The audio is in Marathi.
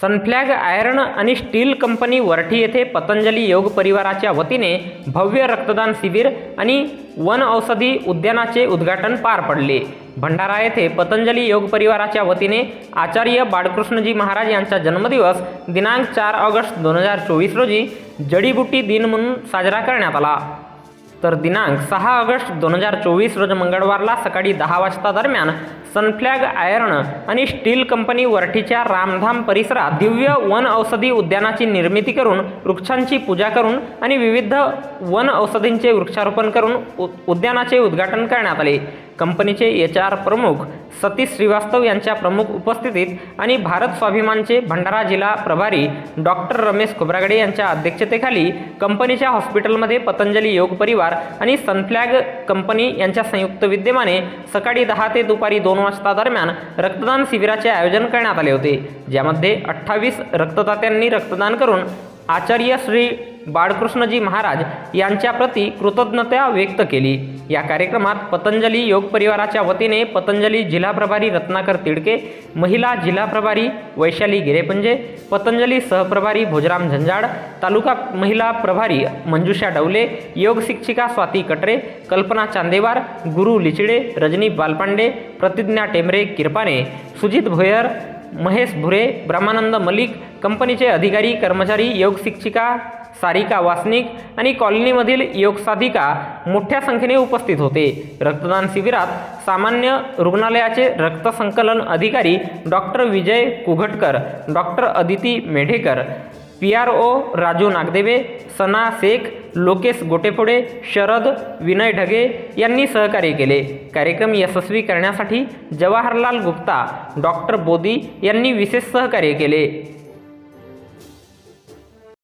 सनफ्लॅग आयर्न आणि स्टील कंपनी वरठी येथे पतंजली योग परिवाराच्या वतीने भव्य रक्तदान शिबिर आणि वन औषधी उद्यानाचे उद्घाटन पार पडले. भंडारा येथे पतंजली योग परिवाराच्या वतीने आचार्य बाळकृष्णजी महाराज यांचा जन्मदिवस दिनांक चार ऑगस्ट दोन हजार चोवीस रोजी जडीबुटी दिन म्हणून साजरा करण्यात आला. तर दिनांक सहा ऑगस्ट दोन हजार चोवीस रोज मंगळवारला सकाळी दहा वाजता दरम्यान सनफ्लॅग आयर्न आणि स्टील कंपनी वरठीच्या रामधाम परिसरात दिव्य वन औषधी उद्यानाची निर्मिती करून वृक्षांची पूजा करून आणि विविध वन औषधींचे वृक्षारोपण करून उ उद्यानाचे उद्घाटन करण्यात आले. कंपनीचे एच आर प्रमुख सतीश श्रीवास्तव यांच्या प्रमुख उपस्थितीत आणि भारत स्वाभिमानचे भंडारा जिल्हा प्रभारी डॉक्टर रमेश खोब्रागडे यांच्या अध्यक्षतेखाली कंपनीच्या हॉस्पिटलमध्ये पतंजली योग परिवार आणि सनफ्लॅग कंपनी यांच्या संयुक्त विद्यमाने सकाळी दहा ते दुपारी दोन वाजता दरम्यान रक्तदान शिबिराचे आयोजन करण्यात आले होते ज्यामध्ये अठ्ठावीस रक्तदात्यांनी रक्तदान करून आचार्य श्री बाळकृष्णजी महाराज यांच्या प्रती कृतज्ञता व्यक्त केली. या कार्यक्रमात पतंजली योग परिवाराच्या वतीने पतंजली जिल्हा प्रभारी रत्नाकर तिडके महिला जिल्हा प्रभारी वैशाली गिरेपंजे पतंजली सहप्रभारी भोजराम झंजाड तालुका महिला प्रभारी मंजुषा डवले योग शिक्षिका स्वाती कटरे कल्पना चांदेवार गुरु लिचिडे रजनी बालपांडे प्रतिज्ञा टेमरे किरपाने सुजित भोयर महेश भुरे ब्रह्मानंद मलिक कंपनीचे अधिकारी कर्मचारी योग शिक्षिका सारिका वासनिक आणि कॉलनीमधील योगसाधिका मोठ्या संख्येने उपस्थित होते. रक्तदान शिबिरात सामान्य रुग्णालयाचे रक्तसंकलन अधिकारी doctor Vijay Kughatkar doctor Aditi Medhekar P R O Raju Nagdeve Sana Shaikh Lokesh Gotephode Sharad Vinay Dhage यांनी सहकार्य केले. कार्यक्रम यशस्वी करण्यासाठी जवाहरलाल गुप्ता डॉक्टर बोदी यांनी विशेष सहकार्य केले.